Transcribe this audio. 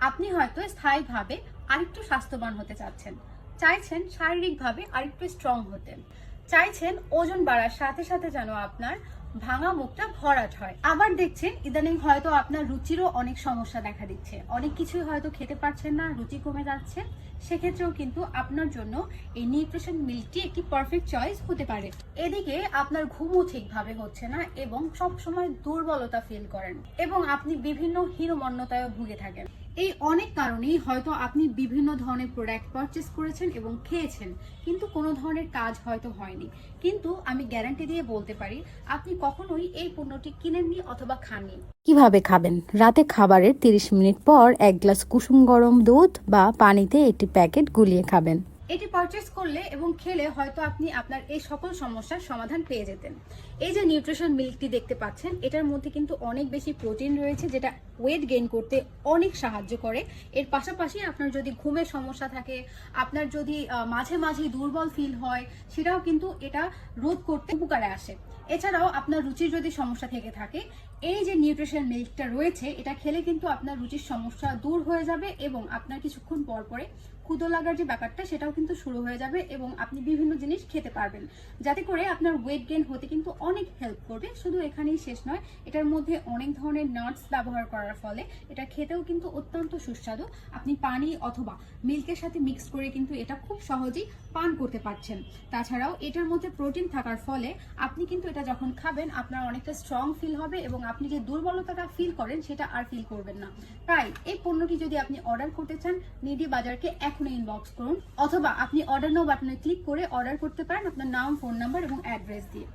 আপনি হয়তো স্থায়ীভাবে আরেকটু স্বাস্থ্যবান হতে চাচ্ছেন। চাইছেন শারীরিকভাবে আরেকটু স্ট্রং হতে। চাইছেন ওজন বাড়ার সাথে সাথে যেন আপনার ভাঙা মুখটা ভরাট হয়। আবার দেখছেন, ইদানিং হয়তো আপনার রুচিরও অনেক সমস্যা দেখা দিচ্ছে। অনেক কিছুই হয়তো খেতে পারছেন না, রুচি কমে যাচ্ছে। সেক্ষেত্রেও কিন্তু আপনার জন্য এই নিউট্রিশন মিল্কটি একটি পারফেক্ট চয়েস হতে পারে। এদিকে আপনার ঘুমও ঠিকভাবে হচ্ছে না এবং সব সময় দুর্বলতা ফিল করেন এবং আপনি বিভিন্ন হীনমন্যতায় ভুগে থাকেন। এই অনেক কারণেই হয়তো আপনি বিভিন্ন ধরনের প্রোডাক্ট পারচেস করেছেন এবং খেয়েছেন, কিন্তু কোনো ধরনের কাজ হয়তো হয়নি। কিন্তু আমি গ্যারান্টি দিয়ে বলতে পারি, আপনি কখনোই এই পণ্যটি কিনেননি অথবা খাননি। কীভাবে খাবেন? রাতে খাবারের 30 মিনিট পর এক গ্লাস কুসুম গরম দুধ বা পানিতে একটি প্যাকেট গুলিয়ে খাবেন। এটি পারচেস করলে এবং খেলে হয়তো আপনি আপনার এই সকল সমস্যার সমাধান পেয়ে যেতেন। এই যে নিউট্রিশন মিল্কটি দেখতে পাচ্ছেন, এটার মধ্যে কিন্তু অনেক বেশি প্রোটিন রয়েছে, যেটা ওয়েট গেইন করতে অনেক সাহায্য করে। এর পাশাপাশি আপনার যদি ঘুমের সমস্যা থাকে, আপনার যদি মাঝে মাঝে দুর্বল ফিল হয়, সেটাও কিন্তু এটা রোধ করতে উপকারে আসে। এছাড়াও আপনার রুচির যদি সমস্যা থেকে থাকে, এই যে নিউট্রিশন মিল্কটা রয়েছে, এটা খেলে কিন্তু আপনার রুচির সমস্যা দূর হয়ে যাবে এবং আপনার কিছুক্ষণ পর পরে ক্ষুদো লাগার যে ব্যাপারটা, সেটাও কিন্তু শুরু হয়ে যাবে এবং আপনি বিভিন্ন জিনিস খেতে পারবেন। যাতে করে আপনার ওয়েট গেন হতে কিন্তু অনেক হেল্প করবে। শুধু এখানেই শেষ নয়, এটার মধ্যে অনেক ধরনের নাটস ব্যবহার করার ফলে এটা খেতেও কিন্তু অত্যন্ত সুস্বাদু। আপনি পানি অথবা মিল্কের সাথে মিক্স করে কিন্তু এটা খুব সহজেই পান করতে পারছেন। তাছাড়াও এটার মধ্যে প্রোটিন থাকার ফলে আপনি কিন্তু এটা যখন খাবেন, আপনার অনেকটা স্ট্রং ফিল হবে এবং আপনি যে দুর্বলতাটা ফিল করেন, সেটা আর ফিল করবেন না। তাই এই পণ্যটি যদি আপনি অর্ডার করতে চান নিডি বাজারকে এখনই ইনবক্স করুন অথবা আপনি অর্ডার নাও বাটনে ক্লিক করে অর্ডার করতে পারেন আপনার নাম ফোন নাম্বার এবং অ্যাড্রেস দিয়ে।